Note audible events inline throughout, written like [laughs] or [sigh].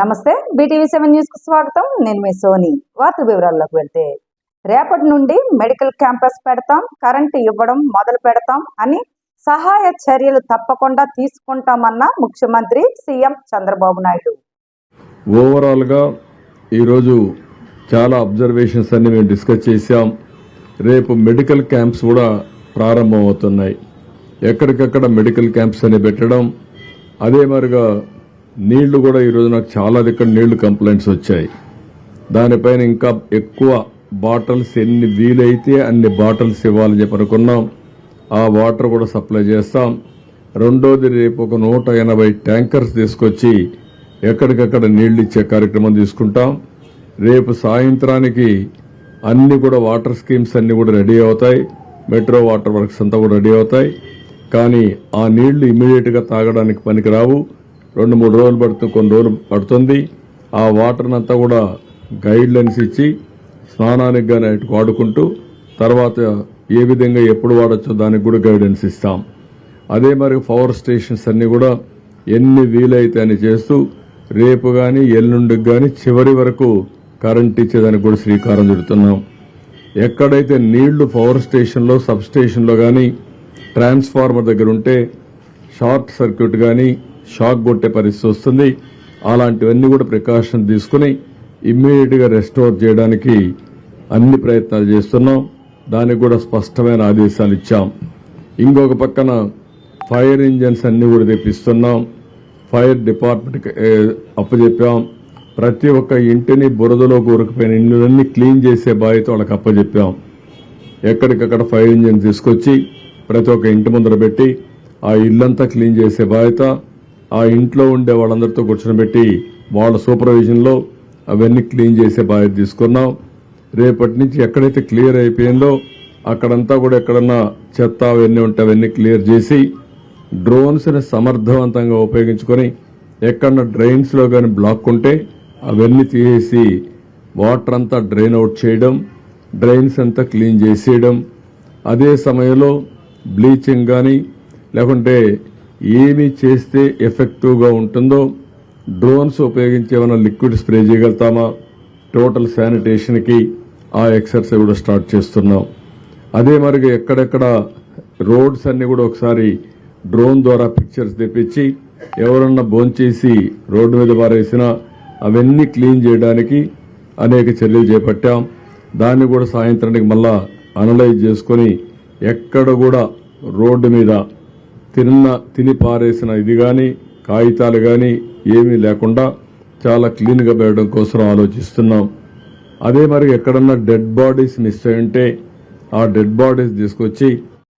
నమస్తే BTV seven న్యూస్కు స్వాగతం. నేను మీ సోని. వార్త వివరాల్లోకి వెళ్తే రేపటి నుండి మెడికల్ క్యాంపస్ పెడతాం కరెంటు ఇవ్వడం మొదలు పెడతాం అని సహాయ చర్యలు తప్పకుండా తీసుకుంటామన్న ముఖ్యమంత్రి సీఎం చంద్రబాబు నాయుడు. ఓవరాల్గా ఈరోజు చాలా అబ్జర్వేషన్స్ అన్ని మేము డిస్కస్ చేశాం. రేపు మెడికల్ క్యాంప్స్ కూడా ప్రారంభమవుతున్నాయి. ఎక్కడికక్కడ మెడికల్ క్యాంప్స్ అని పెట్టడం అదే మరిగా నీళ్ళు కూడా ఈరోజు నాకు చాలా దగ్గర నీళ్ళు కంప్లైంట్స్ వచ్చాయి. దానిపైన ఇంకా ఎక్కువ బాటిల్స్ ఎన్ని వీలైతే అన్ని బాటిల్స్ ఇవ్వాలని చెప్పి అనుకున్నాం. ఆ వాటర్ కూడా సప్లై చేస్తాం. రెండోది రేపు ఒక నూట ఎనభై ట్యాంకర్స్ తీసుకొచ్చి ఎక్కడికక్కడ నీళ్ళు ఇచ్చే కార్యక్రమం తీసుకుంటాం. రేపు సాయంత్రానికి అన్ని కూడా వాటర్ స్కీమ్స్ అన్ని కూడా రెడీ అవుతాయి. మెట్రో వాటర్ వర్క్స్ అంతా కూడా రెడీ అవుతాయి. కానీ ఆ నీళ్ళు ఇమీడియట్గా తాగడానికి పనికిరావు. రెండు మూడు రోజులు పడుతుంది కొన్ని రోజులు పడుతుంది. ఆ వాటర్ అంతా కూడా గైడ్ లైన్స్ ఇచ్చి స్నానానికి కానీ వాడుకుంటూ తర్వాత ఏ విధంగా ఎప్పుడు వాడచ్చో దానికి కూడా గైడెన్స్ ఇస్తాం. అదే మరి పవర్ స్టేషన్స్ అన్ని కూడా ఎన్ని వీలైతే అని చేస్తూ రేపు కానీ ఎల్లుండికి కానీ చివరి వరకు కరెంట్ ఇచ్చేదానికి కూడా శ్రీకారం చుడుతున్నాం. ఎక్కడైతే నీళ్ళు పవర్ స్టేషన్లో సబ్ స్టేషన్లో కానీ ట్రాన్స్ఫార్మర్ దగ్గర ఉంటే షార్ట్ సర్క్యూట్ కానీ షాక్ కొట్టే పరిస్థితి వస్తుంది. అలాంటివన్నీ కూడా ప్రికాషన్ తీసుకుని ఇమ్మీడియట్గా రెస్టోర్ చేయడానికి అన్ని ప్రయత్నాలు చేస్తున్నాం. దానికి కూడా స్పష్టమైన ఆదేశాలు ఇచ్చాం. ఇంకొక పక్కన ఫైర్ ఇంజన్స్ అన్ని కూడా తెప్పిస్తున్నాం. ఫైర్ డిపార్ట్మెంట్ అప్పచెప్పాం ప్రతి ఒక్క ఇంటిని బురదలో కూరుకుపోయిన ఇళ్ళన్నీ క్లీన్ చేసే బాధ్యత వాళ్ళకి అప్పచెప్పాం ఎక్కడికక్కడ ఫైర్ ఇంజన్ తీసుకొచ్చి ప్రతి ఒక్క ఇంటి ముందర పెట్టి ఆ ఇల్లంతా క్లీన్ చేసే బాధ్యత ఆ ఇంట్లో ఉండే వాళ్ళందరితో కూర్చొని వాళ్ళ సూపర్విజన్లో అవన్నీ క్లీన్ చేసే బాధ్యత తీసుకున్నాం. రేపటి నుంచి ఎక్కడైతే క్లియర్ అయిపోయిందో అక్కడంతా కూడా ఎక్కడన్నా చెత్త అవన్నీ ఉంటే అవన్నీ క్లియర్ చేసి డ్రోన్స్ని సమర్థవంతంగా ఉపయోగించుకొని ఎక్కడన్నా డ్రైన్స్లో కానీ బ్లాక్ ఉంటే అవన్నీ తీసేసి వాటర్ అంతా డ్రైన్ అవుట్ చేయడం డ్రైన్స్ అంతా క్లీన్ చేసేయడం. అదే సమయంలో బ్లీచింగ్ కానీ లేకుంటే ఏమి చేస్తే ఎఫెక్టివ్గా ఉంటుందో డ్రోన్స్ ఉపయోగించి ఏమైనా లిక్విడ్ స్ప్రే చేయగలుగుతామా? టోటల్ శానిటేషన్కి ఆ ఎక్సర్సైజ్ కూడా స్టార్ట్ చేస్తున్నాం. అదే మరిగా ఎక్కడెక్కడ రోడ్స్ అన్ని కూడా ఒకసారి డ్రోన్ ద్వారా పిక్చర్స్ తెప్పించి ఎవరన్నా భోంచేసి రోడ్డు మీద పారేసినా అవన్నీ క్లీన్ చేయడానికి అనేక చర్యలు చేపట్టాం. దాన్ని కూడా సాయంత్రానికి మళ్ళా అనలైజ్ చేసుకొని ఎక్కడ కూడా రోడ్డు మీద తిన్న తిని పారేసిన ఇది కానీ కాగితాలు కానీ ఏమీ లేకుండా చాలా క్లీన్గా పెట్టడం కోసం ఆలోచిస్తున్నాం. అదే మరి ఎక్కడన్నా డెడ్ బాడీస్ మిస్ అయి ఉంటే ఆ డెడ్ బాడీస్ తీసుకొచ్చి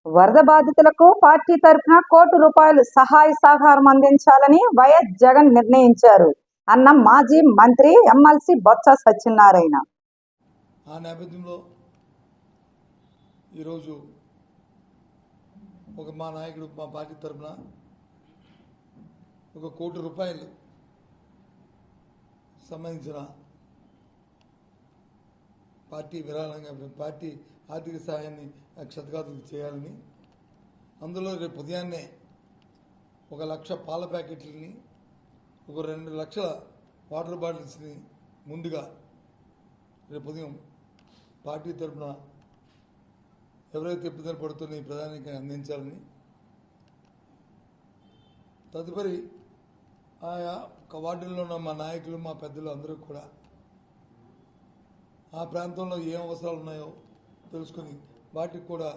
వరద బాధితులకు పార్టీ తరఫున కోటి రూపాయలు సహాయ సహకారం అందించాలని వైఎస్ జగన్ నిర్ణయించారు అన్న మాజీ మంత్రి ఎమ్మెల్సీ బొత్స సత్యనారాయణ. ఆ నేపథ్యంలో ఈరోజు ఒక మా నాయకుడు మా పార్టీ తరఫున ఒక కోటి రూపాయలు సంబంధించిన పార్టీ విరాళంగా పార్టీ ఆర్థిక సహాయాన్ని క్షతగాతులు చేయాలని అందులో రేపు ఉదయాన్నే ఒక లక్ష పాల ప్యాకెట్లని ఒక రెండు లక్షల వాటర్ బాటిల్స్ని ముందుగా రేపు ఉదయం పార్టీ తరఫున ఎవరైతే ఇబ్బందులు పడుతున్న ఈ ప్రధానికి అందించాలని. తదుపరి ఆయా వార్డుల్లో ఉన్న మా నాయకులు మా పెద్దలు అందరూ కూడా ఆ ప్రాంతంలో ఏం అవసరాలు ఉన్నాయో తెలుసుకొని వాటికి కూడా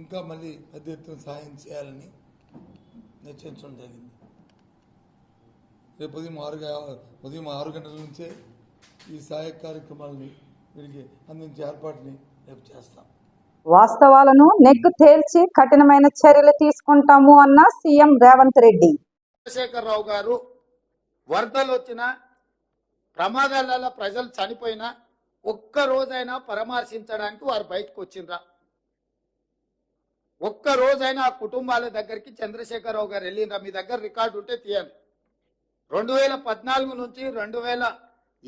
ఇంకా మళ్ళీ పెద్ద ఎత్తున సహాయం చేయాలని నిశ్చయించడం జరిగింది. రేపు ఉదయం ఆరు ఉదయం ఆరు గంటల నుంచే ఈ సహాయ కార్యక్రమాలని వీరికి అందించే ఏర్పాటుని రేపు చేస్తాం. వాస్తవాలను నెగ్గు తేల్చి కఠినమైన చర్యలు తీసుకుంటాము అన్న సీఎం రేవంత్ రెడ్డి. చంద్రశేఖరరావు గారు వరదలు వచ్చినా ప్రమాదాలలో ప్రజలు చనిపోయినా ఒక్క రోజైనా పరామర్శించడానికి వారు బయటకు వచ్చిండ్రా. ఒక్క రోజైనా ఆ కుటుంబాల దగ్గరికి చంద్రశేఖరరావు గారు వెళ్ళిండ్రా. మీ దగ్గర రికార్డు ఉంటే తీయండి. రెండు వేల పద్నాలుగు నుంచి రెండు వేల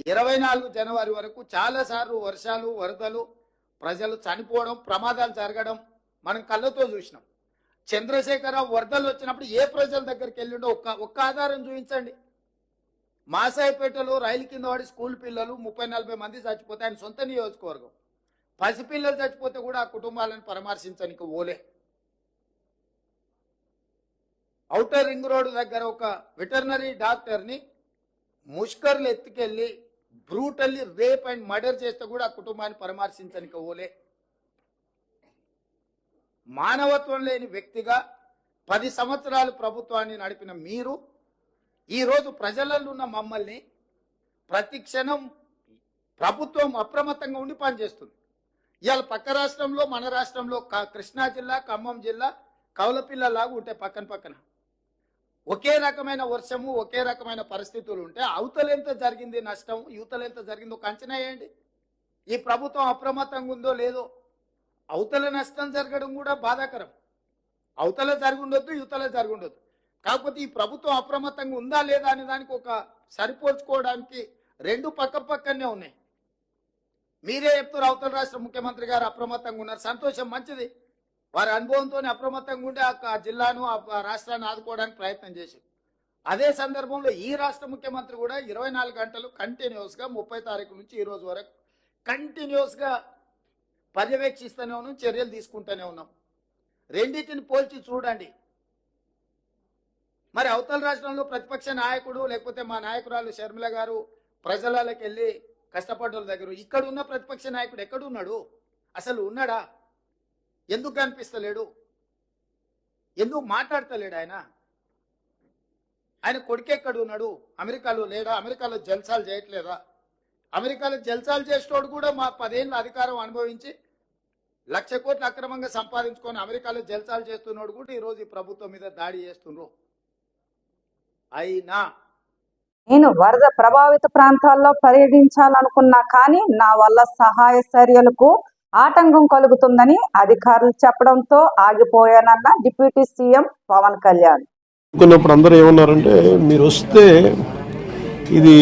ఇరవై నాలుగు జనవరి వరకు చాలా సార్లు వర్షాలు వరదలు ప్రజలు చనిపోవడం ప్రమాదాలు జరగడం మనం కళ్ళతో చూసినాం. చంద్రశేఖరరావు వరదలు వచ్చినప్పుడు ఏ ప్రజల దగ్గరికి వెళ్ళిండో ఒక్క ఒక్క ఆధారం చూపించండి. మాసాయిపేటలో రైలు కింద పడి స్కూల్ పిల్లలు ముప్పై నలభై మంది చచ్చిపోతే ఆయన సొంత నియోజకవర్గం. పసిపిల్లలు చచ్చిపోతే కూడా ఆ కుటుంబాలను పరామర్శించడానికి ఓలే. ఔటర్ రింగ్ రోడ్డు దగ్గర ఒక వెటర్నరీ డాక్టర్ని ముష్కర్లు ఎత్తుకెళ్ళి బ్రూటల్లీ రేప్ అండ్ మర్డర్ చేస్తే కూడా ఆ కుటుంబాన్ని పరామర్శించడానికి ఓలే మానవత్వం లేని వ్యక్తిగా పది సంవత్సరాలు ప్రభుత్వాన్ని నడిపిన మీరు ఈరోజు ప్రజలలో ఉన్న మమ్మల్ని ప్రతి క్షణం ప్రభుత్వం అప్రమత్తంగా ఉండి పనిచేస్తుంది. ఇవాళ పక్క రాష్ట్రంలో మన రాష్ట్రంలో క- కృష్ణా జిల్లా ఖమ్మం జిల్లా కౌలపిల్లలాగా ఉంటాయి పక్కన పక్కన. ఒకే రకమైన వర్షము ఒకే రకమైన పరిస్థితులు ఉంటే అవతలెంత జరిగింది నష్టం యువతలెంత జరిగిందో అంచనా వేయండి. ఈ ప్రభుత్వం అప్రమత్తంగా ఉందో లేదో. అవతల నష్టం జరగడం కూడా బాధాకరం. అవతల జరిగి యువతల జరిగి కాకపోతే ఈ ప్రభుత్వం అప్రమత్తంగా ఉందా లేదా అనే దానికి ఒక సరిపోల్చుకోవడానికి రెండు పక్క పక్కనే ఉన్నాయి. మీరే చెప్తారు అవతల రాష్ట్ర ముఖ్యమంత్రి గారు అప్రమత్తంగా ఉన్నారు. సంతోషం మంచిది. వారి అనుభవంతో అప్రమత్తంగా ఉండి ఆ జిల్లాను ఆ రాష్ట్రాన్ని ఆదుకోవడానికి ప్రయత్నం చేశారు. అదే సందర్భంలో ఈ రాష్ట్ర ముఖ్యమంత్రి కూడా ఇరవై నాలుగు గంటలు కంటిన్యూస్గా ముప్పై తారీఖు నుంచి ఈ రోజు వరకు కంటిన్యూస్గా పర్యవేక్షిస్తూనే ఉన్నాం చర్యలు తీసుకుంటూనే ఉన్నాం. రెండింటిని పోల్చి చూడండి. మరి అవతల రాష్ట్రంలో ప్రతిపక్ష నాయకుడు లేకపోతే మా నాయకురాలు షర్మిల గారు ప్రజలకి వెళ్ళి కష్టపడ్డ దగ్గర ఇక్కడ ఉన్న ప్రతిపక్ష నాయకుడు ఎక్కడున్నాడు? అసలు ఉన్నాడా? ఎందుకు కనిపిస్తలేడు? ఎందుకు మాట్లాడతలేడు ఆయన? ఆయన కొడుకెక్కడ ఉన్నాడు అమెరికాలో లేడా? అమెరికాలో జల్సాలు చేయట్లేదా? అమెరికాలో జల్సాలు చేసేటోడు కూడా మా పదేళ్ళ అధికారం అనుభవించి లక్ష కోట్లు అక్రమంగా సంపాదించుకొని అమెరికాలో జల్సాలు చేస్తున్నాడు కూడా ఈరోజు ఈ ప్రభుత్వం మీద దాడి చేస్తుండ్రు. అయినా నేను వరద ప్రభావిత ప్రాంతాల్లో పర్యటించాలనుకున్నా కానీ నా వల్ల సహాయ చర్యలకు ఆటంకం కలుగుతుందని అధికారులు చెప్పడంతో ఆగిపోయానన్న డిప్యూటీ సీఎం పవన్ కళ్యాణ్. అనుకున్నప్పుడు అందరూ ఏమన్నారంటే మీరు వస్తే ఇది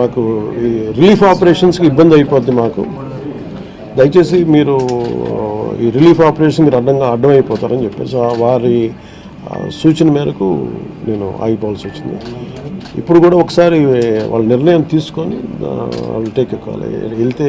మాకు ఈ రిలీఫ్ ఆపరేషన్స్కి ఇబ్బంది అయిపోద్ది మాకు. దయచేసి మీరు ఈ రిలీఫ్ ఆపరేషన్ మీరు అడ్డంగా అడ్డం అయిపోతారని చెప్పేసి వారి సూచన మేరకు నేను ఆగిపోవాల్సి వచ్చింది. ఇప్పుడు కూడా ఒకసారి వాళ్ళ నిర్ణయం తీసుకొని వాళ్ళు టేక్ కాల్ వెళ్తే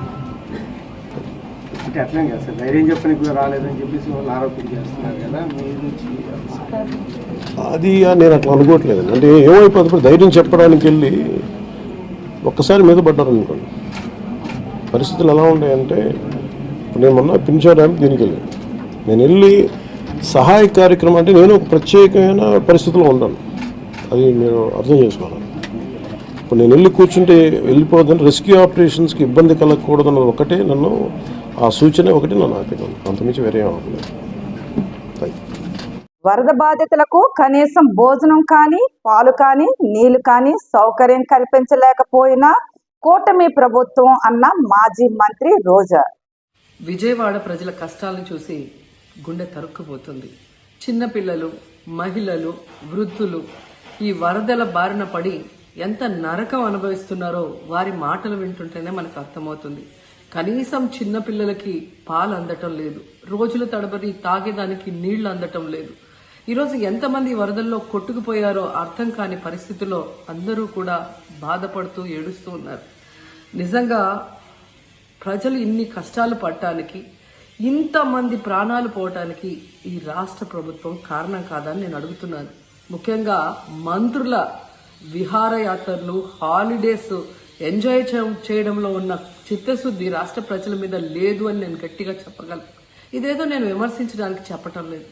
అంటే అట్లనే కదా సార్ ధైర్యం చెప్పని కూడా రాలేదని చెప్పేసి వాళ్ళు ఆరోపణ చేస్తున్నారు కదా మీ నుంచి అది నేను అట్లా అనుకోవట్లేదు. అంటే ఏమైపోతుంది ధైర్యం చెప్పడానికి వెళ్ళి ఒక్కసారి మీద పడ్డారు అనుకోండి. పరిస్థితులు ఎలా ఉన్నాయంటే ఇప్పుడు నేను మొన్న పింఛా డ్యామ్ దీనికి వెళ్ళాను. నేను వెళ్ళి సహాయ కార్యక్రమం అంటే నేను ఒక ప్రత్యేకమైన పరిస్థితిలో ఉన్నాను. అది మీరు అర్థం చేసుకోవాలి. ఇప్పుడు నేను వెళ్ళి కూర్చుంటే వెళ్ళిపోదని రెస్క్యూ ఆపరేషన్స్కి ఇబ్బంది కలగకూడదన్నది ఒకటే. నన్ను ఆ సూచన ఒకటి నన్ను ఆపినాను అంతమించి వేరే ఆపలేదు వరద బాధితులకు కనీసం భోజనం కానీ పాలు కానీ నీళ్ళు కానీ సౌకర్యం కల్పించలేకపోయినా కూటమి ప్రభుత్వం అన్న మాజీ మంత్రి రోజా. విజయవాడ ప్రజల కష్టాలను చూసి గుండె తరుక్కుపోతుంది. చిన్నపిల్లలు మహిళలు వృద్ధులు ఈ వరదల బారిన పడి ఎంత నరకం అనుభవిస్తున్నారో వారి మాటలు వింటుంటేనే మనకు అర్థమవుతుంది. కనీసం చిన్నపిల్లలకి పాలు అందటం లేదు. రోజుల తడబడి తాగేదానికి నీళ్ళు అందటం లేదు. ఈరోజు ఎంతమంది వరదల్లో కొట్టుకుపోయారో అర్థం కాని పరిస్థితిలో అందరూ కూడా బాధపడుతూ ఏడుస్తూ ఉన్నారు. నిజంగా ప్రజలు ఇన్ని కష్టాలు పడటానికి ఇంతమంది ప్రాణాలు పోవటానికి ఈ రాష్ట్ర ప్రభుత్వం కారణం కాదని నేను అడుగుతున్నాను. ముఖ్యంగా మంత్రుల విహారయాత్రలు హాలిడేస్ ఎంజాయ్ చేయడంలో ఉన్న చిత్తశుద్ధి రాష్ట్ర ప్రజల మీద లేదు అని నేను గట్టిగా చెప్పగలను. ఇదేదో నేను విమర్శించడానికి చెప్పటం లేదు.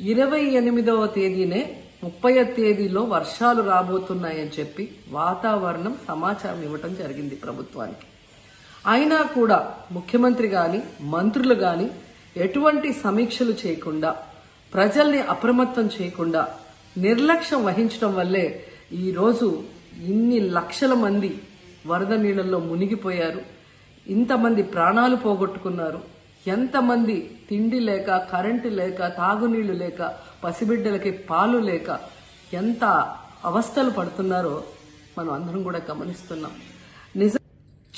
ఇరవై ఎనిమిదవ తేదీనే ముప్పై తేదీలో వర్షాలు రాబోతున్నాయని చెప్పి వాతావరణం సమాచారం ఇవ్వటం జరిగింది ప్రభుత్వానికి. అయినా కూడా ముఖ్యమంత్రి కానీ మంత్రులు కానీ ఎటువంటి సమీక్షలు చేయకుండా ప్రజల్ని అప్రమత్తం చేయకుండా నిర్లక్ష్యం వహించడం వల్లే ఈరోజు ఇన్ని లక్షల మంది వరద నీళ్ళల్లో మునిగిపోయారు. ఇంతమంది ప్రాణాలు పోగొట్టుకున్నారు. ఎంతమంది తిండి లేక కరెంటు లేక తాగునీళ్ళు లేక పసిబిడ్డలకి పాలు లేక ఎంత అవస్థలు పడుతున్నారో మనం అందరం కూడా గమనిస్తున్నాం. నిజం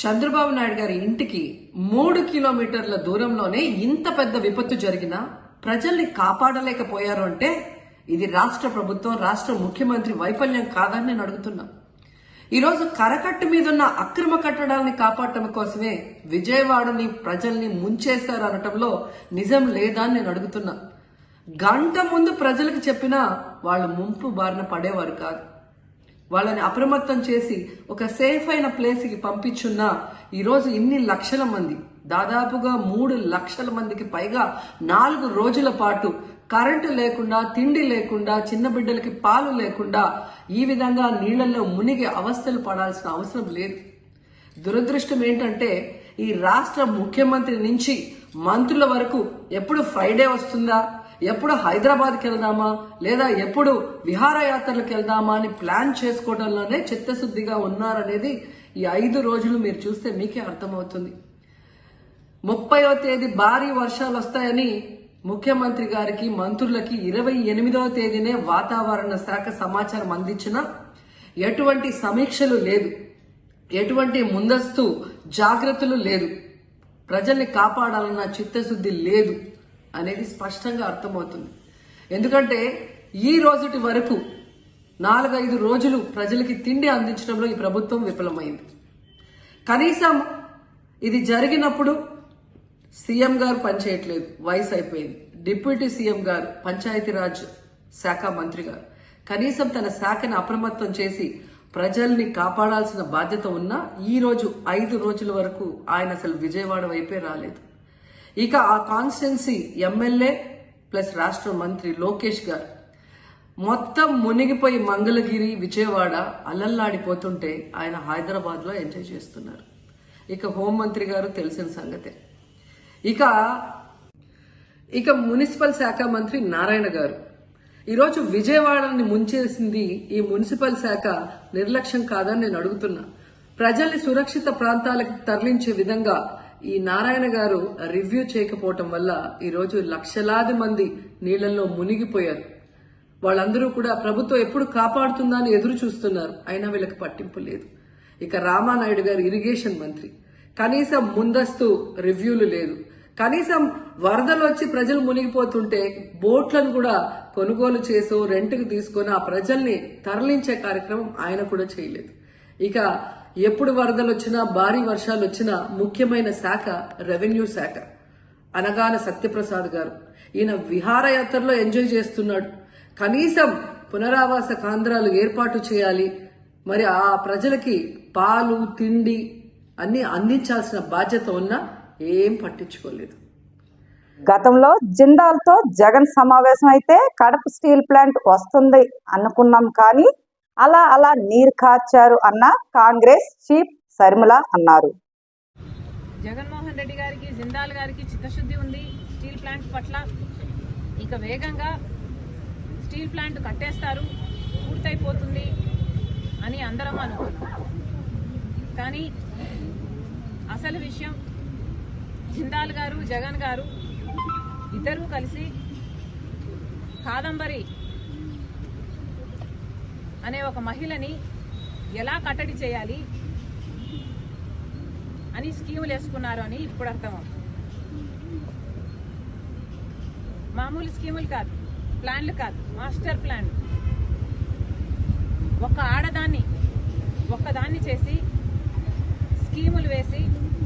చంద్రబాబు నాయుడు గారి ఇంటికి మూడు కిలోమీటర్ల దూరంలోనే ఇంత పెద్ద విపత్తు జరిగినా ప్రజల్ని కాపాడలేకపోయారు అంటే ఇది రాష్ట్ర ప్రభుత్వం రాష్ట్ర ముఖ్యమంత్రి వైఫల్యం కాదని నేను అడుగుతున్నాను ఈరోజు కరకట్టు మీద ఉన్న అక్రమ కట్టడాల్ని కాపాడటం కోసమే విజయవాడని ప్రజల్ని ముంచేశారు అనటంలో నిజం లేదా నేను అడుగుతున్నా. గంట ముందు ప్రజలకు చెప్పినా వాళ్ళు ముంపు బారిన పడేవారు కాదు. వాళ్ళని అప్రమత్తం చేసి ఒక సేఫ్ అయిన ప్లేస్కి పంపించున్నా ఈరోజు ఇన్ని లక్షల మంది దాదాపుగా మూడు లక్షల మందికి పైగా నాలుగు రోజుల పాటు కరెంటు లేకుండా తిండి లేకుండా చిన్న బిడ్డలకి పాలు లేకుండా ఈ విధంగా నీళ్ళలో మునిగి అవస్థలు పడాల్సిన అవసరం లేదు. దురదృష్టం ఏంటంటే ఈ రాష్ట్ర ముఖ్యమంత్రి నుంచి మంత్రుల వరకు ఎప్పుడు ఫ్రైడే వస్తుందా? ఎప్పుడు హైదరాబాద్కి వెళ్దామా? లేదా ఎప్పుడు విహారయాత్రలకు వెళ్దామా అని ప్లాన్ చేసుకోవడంలోనే చిత్తశుద్ధిగా ఉన్నారనేది ఈ ఐదు రోజులు మీరు చూస్తే మీకే అర్థమవుతుంది. ముప్పైవ తేదీ భారీ వర్షాలు వస్తాయని ముఖ్యమంత్రి గారికి మంత్రులకి ఇరవై ఎనిమిదవ తేదీనే వాతావరణ శాఖ సమాచారం అందించిన ఎటువంటి సమీక్షలు లేదు. ఎటువంటి ముందస్తు జాగ్రత్తలు లేదు. ప్రజల్ని కాపాడాలన్న చిత్తశుద్ధి లేదు అనేది స్పష్టంగా అర్థమవుతుంది. ఎందుకంటే ఈ రోజుటి వరకు నాలుగైదు రోజులు ప్రజలకి తిండి అందించడంలో ఈ ప్రభుత్వం విఫలమైంది. కనీసం ఇది జరిగినప్పుడు సీఎం గారు పనిచేయట్లేదు వయసు అయిపోయింది. డిప్యూటీ సీఎం గారు పంచాయతీరాజ్ శాఖ మంత్రి గారు. కనీసం తన శాఖను అప్రమత్తం చేసి ప్రజల్ని కాపాడాల్సిన బాధ్యత ఉన్నా ఈ రోజు ఐదు రోజుల వరకు ఆయన అసలు విజయవాడ వైపే రాలేదు. ఇక ఆ కాన్స్టిట్యున్సీ ఎమ్మెల్యే ప్లస్ రాష్ట్ర మంత్రి లోకేష్ గారు. మొత్తం మునిగిపోయి మంగళగిరి విజయవాడ అల్లల్లాడిపోతుంటే ఆయన హైదరాబాద్లో ఎంజాయ్ చేస్తున్నారు. ఇక హోంమంత్రి గారు తెలిసిన సంగతే. ఇక ఇక మున్సిపల్ శాఖ మంత్రి నారాయణ గారు. ఈరోజు విజయవాడని ముంచేసింది ఈ మున్సిపల్ శాఖ నిర్లక్ష్యం కాదని నేను అడుగుతున్నా. ప్రజల్ని సురక్షిత ప్రాంతాలకు తరలించే విధంగా ఈ నారాయణ గారు రివ్యూ చేయకపోవటం వల్ల ఈరోజు లక్షలాది మంది నీళ్ళలో మునిగిపోయారు. వాళ్ళందరూ కూడా ప్రభుత్వం ఎప్పుడు కాపాడుతుందా అని ఎదురు చూస్తున్నారు. అయినా వీళ్ళకి పట్టింపు లేదు. ఇక రామానాయుడు గారు ఇరిగేషన్ మంత్రి. కనీసం ముందస్తు రివ్యూలు లేదు. కనీసం వరదలు వచ్చి ప్రజలు మునిగిపోతుంటే బోట్లను కూడా కొనుగోలు చేసో రెంట్కి తీసుకొని ఆ ప్రజల్ని తరలించే కార్యక్రమం ఆయన కూడా చేయలేదు. ఇక ఎప్పుడు వరదలు వచ్చినా భారీ వర్షాలు వచ్చినా ముఖ్యమైన శాఖ రెవెన్యూ శాఖ. అనగాన సత్యప్రసాద్ గారు ఈయన విహారయాత్రలో ఎంజాయ్ చేస్తున్నాడు. కనీసం పునరావాస కేంద్రాలు ఏర్పాటు చేయాలి. మరి ఆ ప్రజలకి పాలు తిండి అన్ని అందించాల్సిన బాధ్యత ఉన్నా ఏం పట్టించుకోలేదు. గతంలో జిందాల్తో జగన్ సమావేశం అయితే కడప స్టీల్ ప్లాంట్ వస్తుంది అనుకున్నాం కానీ అలా అలా నీరు కార్చారు అన్న కాంగ్రెస్ చీఫ్ శర్మిల అన్నారు. జగన్మోహన్ రెడ్డి గారికి జిందాల్ గారికి చిత్తశుద్ధి ఉంది. స్టీల్ ప్లాంట్ పట్ల ఇక వేగంగా స్టీల్ ప్లాంట్ కట్టేస్తారు పూర్తయిపోతుంది అని అందరం అనుకున్నాం. కానీ అసలు విషయం జిందాల్ గారు జగన్ గారు ఇద్దరూ కలిసి కాదంబరి అనే ఒక మహిళని ఎలా కట్టడి చేయాలి అని స్కీములు వేసుకున్నారు అని ఇప్పుడు అర్థమవుతుంది మామూలు స్కీములు కాదు ప్లాన్లు కాదు మాస్టర్ ప్లాన్. ఒక ఆడదాన్ని ఒక్కదాన్ని చేసి స్కీములు వేసి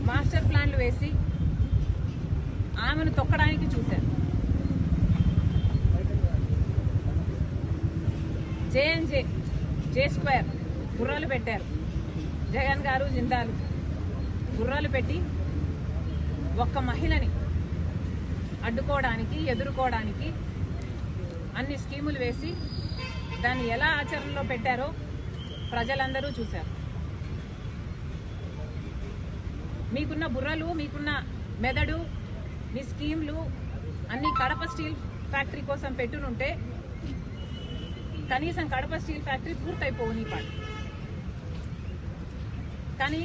మాస్టర్ ప్లాన్లు వేసి ఆమెను తొక్కడానికి చూశారు. జేఎన్జే జే స్క్వేర్ గుర్రాలు పెట్టారు. జగన్ గారు జిందాలు. గుర్రాలు పెట్టి ఒక్క మహిళని అడ్డుకోవడానికి ఎదుర్కోవడానికి అన్ని స్కీములు వేసి దాన్ని ఎలా ఆచరణలో పెట్టారో ప్రజలందరూ చూశారు. మీకున్న బుర్రలు మీకున్న మెదడు మీ స్కీమ్లు అన్ని కడప స్టీల్ ఫ్యాక్టరీ కోసం పెట్టునుంటే కనీసం కడప స్టీల్ ఫ్యాక్టరీ పూర్తయిపోని పాడు కానీ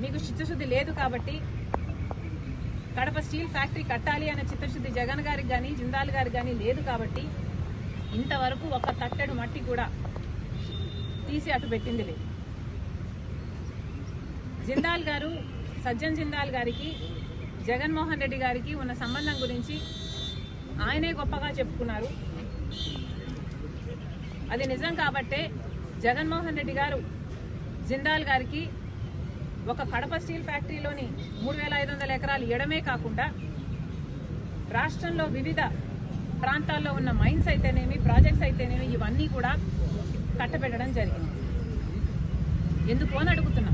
మీకు చిత్తశుద్ధి లేదు కాబట్టి కడప స్టీల్ ఫ్యాక్టరీ కట్టాలి అనే చిత్తశుద్ధి జగన్ గారికి కానీ జిందాల్ గారికి కానీ లేదు కాబట్టి ఇంతవరకు ఒక తట్టెడు మట్టి కూడా తీసి అటు పెట్టింది లేదు. జిందాల్ గారు సజ్జన్ జిందాల్ గారికి జగన్మోహన్ రెడ్డి గారికి ఉన్న సంబంధం గురించి ఆయనే గొప్పగా చెప్పుకున్నారు. అది నిజం కాబట్టే జగన్మోహన్ రెడ్డి గారు జిందాల్ గారికి ఒక కడప స్టీల్ ఫ్యాక్టరీలోని మూడు వేల ఐదు వందల ఎకరాలు ఇవ్వడమే కాకుండా రాష్ట్రంలో వివిధ ప్రాంతాల్లో ఉన్న మైన్స్ అయితేనేమి ప్రాజెక్ట్స్ అయితేనేమి ఇవన్నీ కూడా కట్టబెట్టడం జరిగింది. ఎందుకు అని అడుగుతున్నా.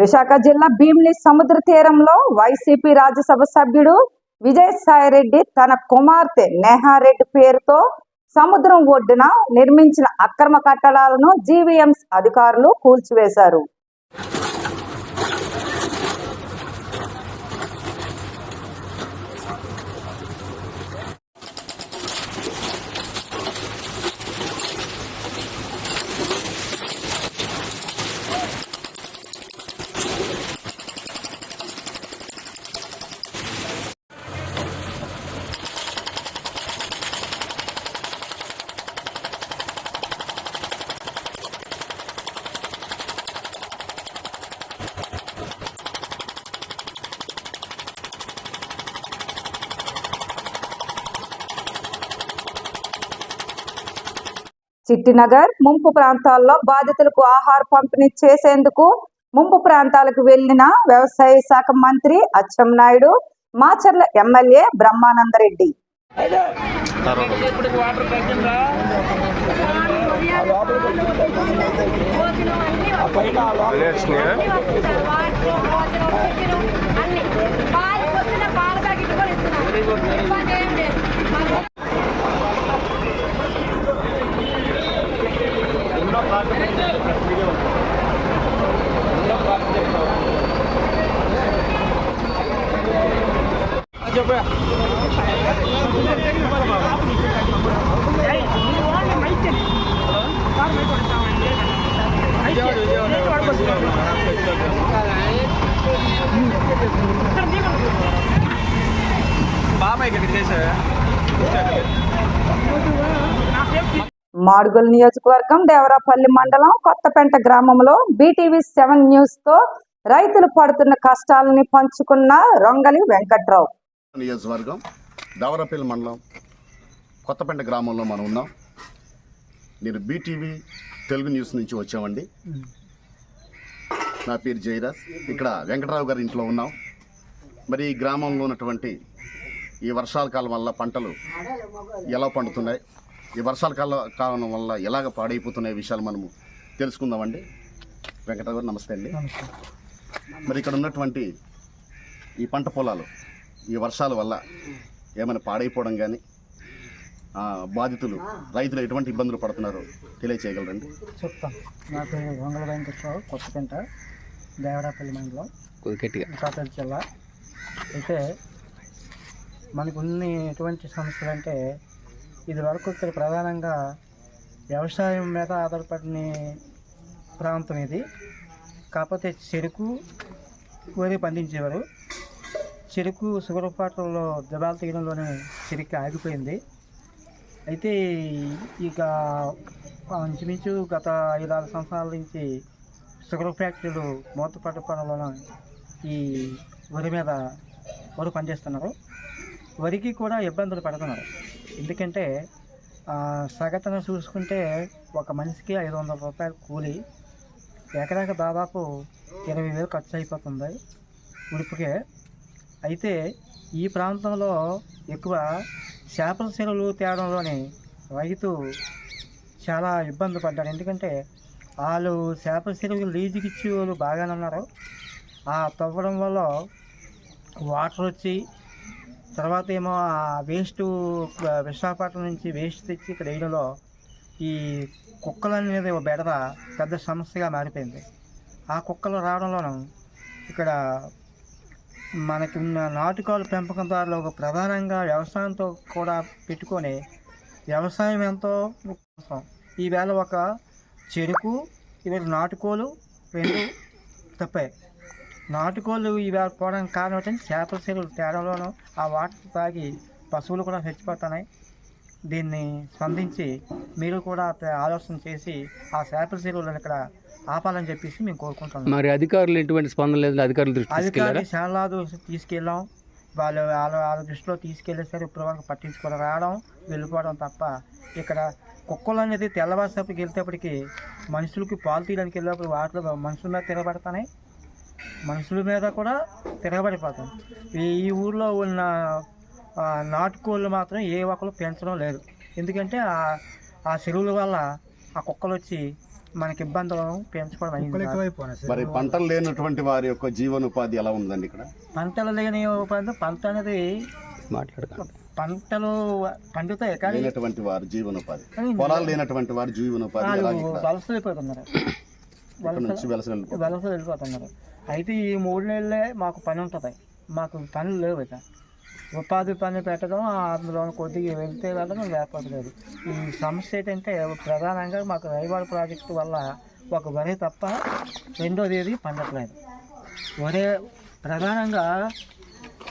విశాఖ జిల్లా భీమిలి సముద్ర తీరంలో వైసీపీ రాజ్యసభ సభ్యుడు విజయసాయిరెడ్డి తన కుమార్తె నేహారెడ్డి పేరుతో సముద్రం ఒడ్డున నిర్మించిన అక్రమ కట్టడాలను జీవీఎంస్ అధికారులు కూల్చివేశారు. చిట్టినగర్ ముంపు ప్రాంతాల్లో బాధితులకు ఆహార పంపిణీ చేసేందుకు ముంపు ప్రాంతాలకు వెళ్ళిన వ్యవసాయ శాఖ మంత్రి అచ్చెంనాయుడు మాచర్ల ఎమ్మెల్యే బ్రహ్మానందరెడ్డి. మాడుగుల నియోజకవర్గం దేవరాపల్లి మండలం కొత్తపేంట గ్రామంలో బీటీవీ సెవెన్ న్యూస్తో రైతులు పడుతున్న కష్టాలని పంచుకున్న రొంగలి వెంకట్రావు. నియోజకవర్గం దవరపల్లి మండలం కొత్తపేట గ్రామంలో మనం ఉన్నాం. నేను బీటీవీ తెలుగు న్యూస్ నుంచి వచ్చామండి. నా పేరు జయరాజ్. ఇక్కడ వెంకటరావు గారి ఇంట్లో ఉన్నాం. మరి ఈ గ్రామంలో ఉన్నటువంటి ఈ వర్షాల కాలం వల్ల పంటలు ఎలా పండుతున్నాయి? ఈ వర్షాల కాల కాలం వల్ల ఎలాగ పాడైపోతున్నాయి విషయాలు మనము తెలుసుకుందామండి. వెంకటరావు గారు నమస్తే అండి. మరి ఇక్కడ ఉన్నటువంటి ఈ పంట పొలాలు ఈ వర్షాల వల్ల ఏమైనా పాడైపోవడం కానీ బాధితులు రైతులు ఎటువంటి ఇబ్బందులు పడుతున్నారో తెలియచేయగలరండి. చెప్తాం నా పేరు వంగల వెంకట్రావు కొత్తపేంట దేవరాపల్లి మండలం విశాఖపట్నం జిల్లా. అయితే మనకు ఉన్న ఎటువంటి సమస్యలు అంటే ఇది వరకు ఇక్కడ ప్రధానంగా వ్యవసాయం మీద ఆధారపడిన ప్రాంతం ఇది. కాకపోతే చెరుకు వరి పండించేవారు. చెరుకు సుగరపాటల్లో దెబ్బలు తీయడంలోనే చెరుకు ఆగిపోయింది. అయితే ఇక ఇంచుమించు గత ఐదు ఆరు సంవత్సరాల నుంచి షుగర్ ఫ్యాక్టరీలు మూతపడ్డ వలన ఈ వరి మీద వరి పనిచేస్తున్నారు. వరికి కూడా ఇబ్బందులు పడుతున్నారు. ఎందుకంటే సగటున చూసుకుంటే ఒక మనిషికి ఐదు వందల రూపాయలు కూలి ఎకరాకి దాదాపు ఇరవై వేలు ఖర్చు అయిపోతుంది. ఉడిపికే అయితే ఈ ప్రాంతంలో ఎక్కువ చేపల చెరువులు తేడంలోని రైతు చాలా ఇబ్బంది పడ్డాడు. ఎందుకంటే వాళ్ళు చేపల చెరువులు లీజుకి ఇచ్చి వాళ్ళు బాగానే ఉన్నారు. ఆ తవ్వడం వల్ల వాటర్ వచ్చి తర్వాత ఏమో ఆ వేస్ట్ విశాఖపట్నం నుంచి వేస్ట్ తెచ్చి ఇక్కడ వేయడంలో ఈ కుక్కలు అనేది బెడద పెద్ద సమస్యగా మారిపోయింది. ఆ కుక్కలు రావడంలోనూ ఇక్కడ మనకి ఉన్న నాటుకోళ్ళ పెంపకందారులు ఒక ప్రధానంగా వ్యవసాయంతో కూడా పెట్టుకొని వ్యవసాయం ఎంతో అవసరం ఈవేళ ఒక చెరుకు ఈవేళ నాటుకోలు రెండు తప్పాయి నాటుకోళ్ళు ఈవేళ పోవడానికి కారణం ఏంటంటే చేపల చెరువులు తేడాలోనూ ఆ వాటర్ తాగి పశువులు కూడా చచ్చిపోతున్నాయి. దీన్ని స్పందించి మీరు కూడా ఆలోచన చేసి ఆ చేపల చెరువులను ఇక్కడ ఆపాలని చెప్పేసి మేము కోరుకుంటున్నాం. మరి అధికారులు ఎటువంటి స్పందన లేదు అధికారుల దృష్టి తీసుకెళ్ళారా? అధికారి చాలా దూరం తీసుకెళ్ళాం. వాళ్ళు వాళ్ళ వాళ్ళ దృష్టిలో తీసుకెళ్ళేసరి ఇప్పుడు వరకు పట్టించుకొని రావడం వెళ్ళిపోవడం తప్ప ఇక్కడ కుక్కలు అనేది తెల్లవారుసేపటికి వెళ్తేప్పటికి మనుషులకి పాలు తీయడానికి వెళ్ళేప్పుడు వాటిలో మనుషుల మీద తిరగబడతాయి మనుషుల మీద కూడా తిరగబడిపోతాం. ఈ ఈ ఊర్లో ఉన్న నాటుకోళ్ళు మాత్రం ఏ ఒక్కరు పెంచడం లేదు. ఎందుకంటే ఆ చెరువుల వల్ల ఆ కుక్కలు వచ్చి మనకి ఇబ్బందులు పెంచుకోవడం అయింది మరి పంటలు లేనటువంటి వారి యొక్క జీవనోపాధి ఎలా ఉందండి ఇక్కడ? పంటలు లేని ఉపాధి పంట అనేది మాట్లాడకండి పంటలు పండుతాయి కానీ లేనటువంటి వారి జీవనోపాధి. పొలాలు లేనటువంటి వారి జీవనోపాధి ఎలా వాళ్ళు ఇక్కడ? వలస వెళ్ళిపోతున్నారు వలస వలస వెళ్ళిపోతున్నారు. అయితే ఈ మూడు నెలలే మాకు పని ఉంటుంది. మాకు పనులు లేవు ఇక. ఉపాధి పని పెట్టడం అందులో కొద్దిగా వెళ్తే వెళ్ళడం లేకపోతే ఈ సమస్య ఏంటంటే ప్రధానంగా మాకు రైవాడ ప్రాజెక్టు వల్ల ఒక వరి తప్ప రెండోది ఏది పండట్లేదు. వరే ప్రధానంగా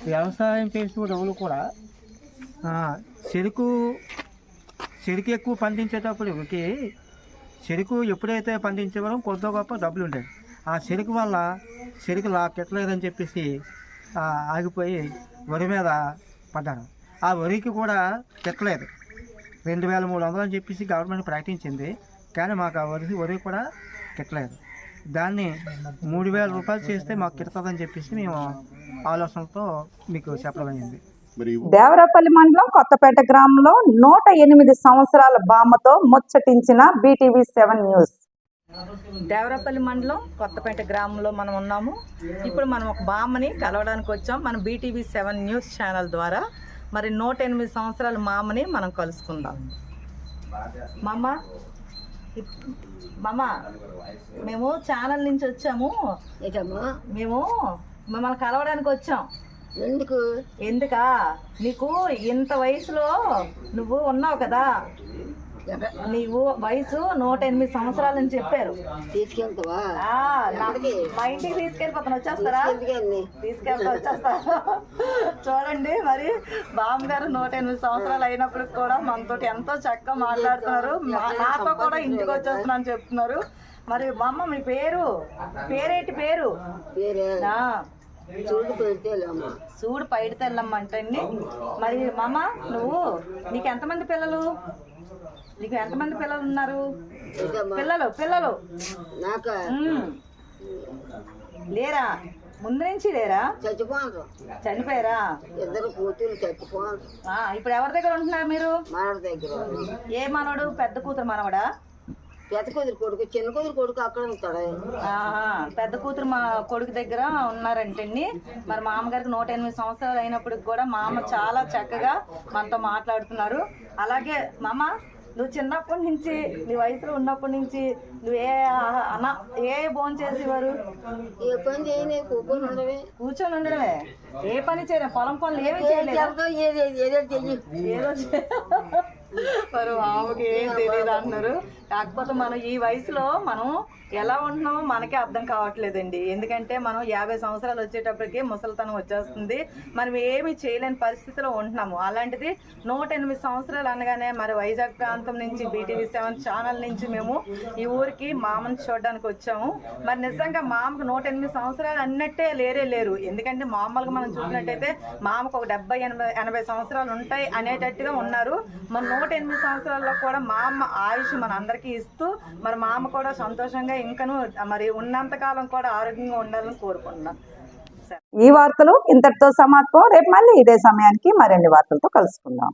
వ్యవసాయం చేసే డబ్బులు కూడా చెరుకు చెరుకు ఎక్కువ పండించేటప్పటికి చెరుకు ఎప్పుడైతే పండించేవారో కొద్ది గొప్ప డబ్బులు ఉండేవి. ఆ చెరుకు వల్ల చెరుకు లా చెప్పేసి ఆగిపోయి వరి మీద పడ్డారు ఆ వరికి కూడా కిట్టలేదు రెండు వేల మూడు వందలు అని చెప్పేసి గవర్నమెంట్ ప్రకటించింది. కానీ మాకు ఆ వరి వరి కూడా కిట్టలేదు దాన్ని మూడు వేల రూపాయలు చేస్తే మాకు కిడుతుందని చెప్పేసి మేము ఆలోచనతో మీకు చెప్పడమైంది దేవరపల్లి మండలం కొత్తపేట గ్రామంలో నూట ఎనిమిది సంవత్సరాల బామ్మతో ముచ్చటించిన బీటీవీ సెవెన్ న్యూస్. దేవరపల్లి మండలం కొత్తపేట గ్రామంలో మనం ఉన్నాము. ఇప్పుడు మనం ఒక బామ్మని కలవడానికి వచ్చాం. మన బీటీవీ సెవెన్ న్యూస్ ఛానల్ ద్వారా మరి నూట ఎనిమిది సంవత్సరాల మామని మనం కలుసుకుందాం. మామ మేము ఛానల్ నుంచి వచ్చాము. మేము మిమ్మల్ని కలవడానికి వచ్చాం. ఎందుకు? ఎందుకా? నీకు ఇంత వయసులో నువ్వు ఉన్నావు కదా. నీవు వయసు నూట ఎనిమిది సంవత్సరాలని చెప్పారు. తీసుకెళ్తావా? ఆ, నా- మా ఇంటికి తీసుకెళ్ళిపోతాను వచ్చేస్తారా? తీసుకెళ్తా వచ్చేస్తా చూడండి మరి బామ్మ గారు నూట ఎనిమిది సంవత్సరాలు అయినప్పుడు కూడా మనతోటి ఎంతో చక్కగా మాట్లాడుతున్నారు. మా- నాతో కూడా ఇంటికి వచ్చేస్తున్నా అని చెప్తున్నారు. మరి బామ్మ మీ పేరు? పేరేంటి పేరు? చూడు పెడితే అమ్మ చూడు పైడి తెల్లమ్మ అంటండి. మరి మామ నువ్వు నీకు ఎంతమంది పిల్లలు? నీకు ఎంతమంది పిల్లలు ఉన్నారు? పిల్లలు పిల్లలు. నాక. లేరా? ముందు నుంచి లేరా? చచ్చిపోను చనిపోయారా? ఇద్దరు కూతురు చచ్చిపోను ఆ, ఇప్పుడు ఎవరి దగ్గర ఉంటున్నారు మీరు? మనవడి దగ్గర. ఏ మనవడు? పెద్ద కూతురు మనవడా? పెద్ద కూతురు కొడుకు చిన్న కూతురు కొడుకు అక్కడ ఉంటాడు? పెద్ద కూతురు మా కొడుకు దగ్గర ఉన్నారంటండి. మరి మామగారికి నూట ఎనిమిది సంవత్సరాలు అయినప్పటికి కూడా మామ చాలా చక్కగా మనతో మాట్లాడుతున్నారు. అలాగే మామ నువ్వు చిన్నప్పటి నుంచి నీ వయసులో ఉన్నప్పటి నుంచి నువ్వు ఏ అన్న ఏ భోజనం చేసేవారు? ఏ పని చేయని కూకొని ఉండవే కూర్చొని ఉండడమే. ఏ పని చేయలేదు పొలం పనులు ఏమీ చేయలేదు? ఏదో ఏదో [laughs] మరి మామకి ఏం తెలియదు అంటున్నారు కాకపోతే మనం ఈ వయసులో మనం ఎలా ఉంటున్నామో మనకే అర్థం కావట్లేదండి. ఎందుకంటే మనం యాభై సంవత్సరాలు వచ్చేటప్పటికి ముసలితనం వచ్చేస్తుంది. మనం ఏమి చేయలేని పరిస్థితిలో ఉంటున్నాము. అలాంటిది నూట ఎనిమిది సంవత్సరాలు అనగానే మరి వైజాగ్ ప్రాంతం నుంచి బీటీవీ సెవెన్ ఛానల్ నుంచి మేము ఈ ఊరికి మామని చూడడానికి వచ్చాము. మరి నిజంగా మామకు నూట ఎనిమిది సంవత్సరాలు అన్నట్టే లేరే లేరు. ఎందుకంటే మామూలుగా మనం చూసినట్టయితే మామకు ఒక డెబ్బై ఎనభై ఎనభై సంవత్సరాలు ఉంటాయి అనేటట్టుగా ఉన్నారు. మరి నూట ఎనిమిది సంవత్సరాల్లో కూడా మా అమ్మ ఆయుష్ మన అందరికీ ఇస్తూ మరి మా అమ్మ కూడా సంతోషంగా ఇంకను మరి ఉన్నంత కాలం కూడా ఆరోగ్యంగా ఉండాలని కోరుకుంటున్నాం. ఈ వార్తలు ఇంతటితో సమాప్తం. రేపు మళ్ళీ ఇదే సమయానికి మరిన్ని వార్తలతో కలుసుకుందాం.